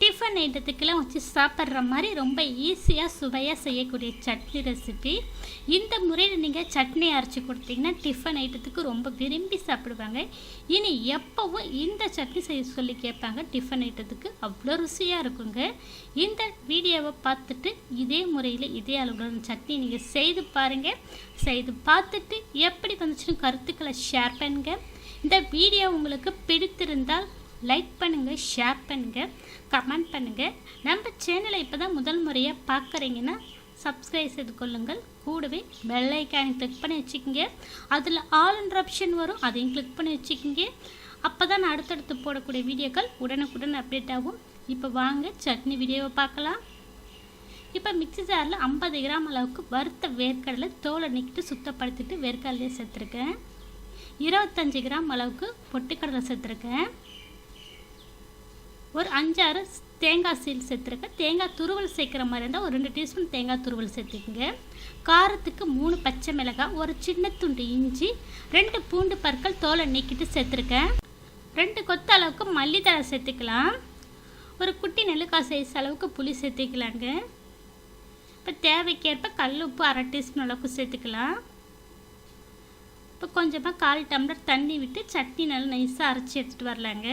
Tiffin ஐட்டத்துக்கெல்லாம் வச்சு சாப்பிட்ற மாதிரி ரொம்ப ஈஸியாக சுவையாக செய்யக்கூடிய சட்னி ரெசிபி இந்த முறையில் நீங்கள் சட்னி அரைச்சி கொடுத்தீங்கன்னா டிஃபன் ஐட்டத்துக்கு ரொம்ப விரும்பி சாப்பிடுவாங்க. இனி எப்போவும் இந்த சட்னி செய்ய சொல்லி கேட்பாங்க. டிஃபன் ஐட்டத்துக்கு அவ்வளோ ருசியாக இருக்குங்க. இந்த வீடியோவை பார்த்துட்டு இதே முறையில் இதே அளவுடன் சட்னி நீங்கள் செய்து பாருங்கள் செய்து பார்த்துட்டு எப்படி வந்துச்சுன்னு கருத்துக்களை ஷேர் பண்ணுங்கள் இந்த வீடியோ உங்களுக்கு பிடித்திருந்தால் லைக் பண்ணுங்கள் ஷேர் பண்ணுங்கள் கமெண்ட் பண்ணுங்கள் நம்ம சேனலை இப்போ தான் முதல் முறையாக பார்க்குறீங்கன்னா சப்ஸ்கிரைப் செய்து கொள்ளுங்கள். கூடவே பெல்லைக்கானை கிளிக் பண்ணி வச்சுக்கோங்க. அதில் ஆல்ன்ற ஆப்ஷன் வரும் அதையும் கிளிக் பண்ணி வச்சுக்கோங்க. அப்போ தான் நான் அடுத்தடுத்து போடக்கூடிய வீடியோக்கள் உடனுக்குடன் அப்டேட் ஆகும். இப்போ வாங்க சட்னி வீடியோவை பார்க்கலாம். இப்போ மிக்ஸி ஜாரில் ஐம்பது கிராம் அளவுக்கு வறுத்த வேர்க்கடலை தோலை நீக்கிட்டு சுத்தப்படுத்திட்டு வேர்க்கடலையை சேர்த்துருக்கேன். இருபத்தஞ்சி கிராம் அளவுக்கு பொட்டுக்கடலை சேர்த்துருக்கேன். ஒரு அஞ்சாறு தேங்காய் சீல் சேர்த்துருக்கேன். தேங்காய் துருவல் சேர்க்குற மாதிரி இருந்தால் ஒரு ரெண்டு டீஸ்பூன் தேங்காய் துருவல் சேர்த்துக்குங்க. காரத்துக்கு மூணு பச்சை மிளகாய் ஒரு சின்ன துண்டு இஞ்சி ரெண்டு பூண்டு பற்கள் தோலை நீக்கிட்டு சேர்த்துருக்கேன். ரெண்டு கொத்த அளவுக்கு மல்லித்தழை சேர்த்துக்கலாம். ஒரு குட்டி நெல்லுக்காய் சைஸ் அளவுக்கு புளி சேர்த்துக்கலாங்க. இப்போ தேவைக்கேற்ப கல் உப்பு அரை டீஸ்பூன் அளவுக்கு சேர்த்துக்கலாம். இப்போ கொஞ்சமாக கால் டம்ளர் தண்ணி விட்டு சட்னி நல்லா நைஸாக அரைச்சி எடுத்துகிட்டு வரலாங்க.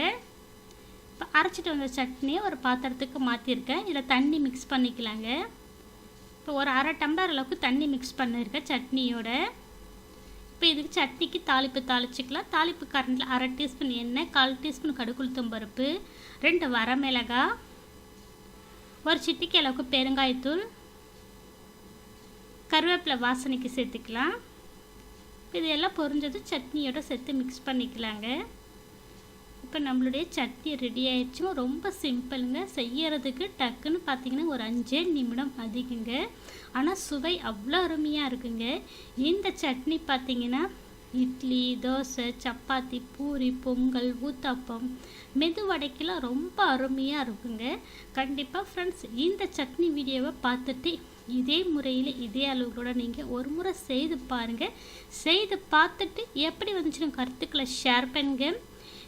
இப்போ அரைச்சிட்டு வந்த சட்னியை ஒரு பாத்திரத்துக்கு மாற்றிருக்கேன் இதில் தண்ணி மிக்ஸ் பண்ணிக்கலாங்க. இப்போ ஒரு அரை டம்ளர் அளவுக்கு தண்ணி மிக்ஸ் பண்ணியிருக்கேன் சட்னியோட. இப்போ இதுக்கு சட்னிக்கு தாளிப்பு தாளிச்சிக்கலாம். தாளிப்பு கரண்டில் அரை டீஸ்பூன் எண்ணெய் கால் டீஸ்பூன் கடுகுளுத்தம் பருப்பு ரெண்டு வரமிளகாய் ஒரு சிட்டிக்கு அளவுக்கு பெருங்காயத்தூள் கருவேப்பிலை வாசனைக்கு சேர்த்துக்கலாம். இது எல்லாம் பொரிஞ்சது சட்னியோட சேர்த்து மிக்ஸ் பண்ணிக்கலாங்க. இப்போ நம்மளுடைய சட்னி ரெடி ஆயிடுச்சு ரொம்ப சிம்பிளுங்க செய்யறதுக்கு டக்குன்னு பார்த்தீங்கன்னா ஒரு அஞ்சே நிமிடம் அதிகங்க. ஆனால் சுவை அவ்வளோ அருமையாக இருக்குங்க. இந்த சட்னி பார்த்தீங்கன்னா இட்லி தோசை சப்பாத்தி பூரி பொங்கல் ஊத்தாப்பம் மெதுவடைக்கெல்லாம் ரொம்ப அருமையாக இருக்குங்க. கண்டிப்பாக ஃப்ரெண்ட்ஸ் இந்த சட்னி வீடியோவை பார்த்துட்டு இதே முறையில் இதே அளவுகளோட நீங்கள் ஒரு முறை செய்து பாருங்கள் செய்து பார்த்துட்டு எப்படி வந்துச்சுன்னு கருத்துக்களை ஷேர் பண்ணுங்க.